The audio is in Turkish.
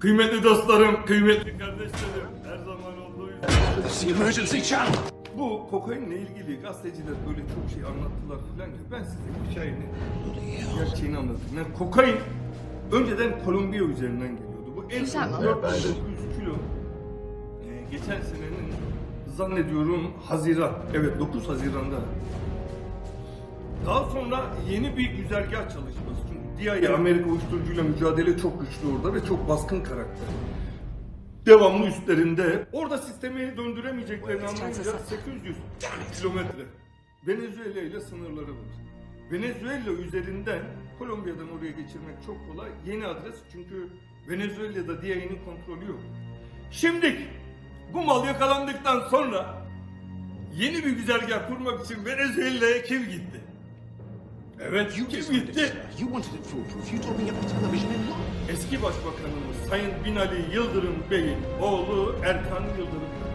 Kıymetli dostlarım, kıymetli kardeşlerim, her zaman olduğu the emergency channel. Bu kokainle ilgili gazeteciler böyle çok şey anlattılar filan ki ben size hikayenin gerçeğini anlatayım. Yani kokain önceden Kolombiya üzerinden geliyordu. Bu en Güzel. son 400 kilo. Ee, geçen senenin zannediyorum Haziran. Evet 9 Haziran'da. Daha sonra yeni bir güzergah çalışması. DIA Amerika uyuşturucuyla mücadele çok güçlü orada ve çok baskın karakter. Devamlı üstlerinde. Orada sistemi döndüremeyeceklerini anlayınca 800 kilometre Venezuela ile sınırları var. Venezuela üzerinden Kolombiya'dan oraya geçirmek çok kolay. Yeni adres çünkü Venezuela'da DIA'nın kontrolü yok. Şimdi bu mal yakalandıktan sonra yeni bir güzergah kurmak için Venezuela'ya kim gitti? Evet You kim gitti? You wanted it foolproof. You told me every television London. Eski Başbakanımız Sayın Binali Yıldırım Bey'in oğlu Erkan Yıldırım.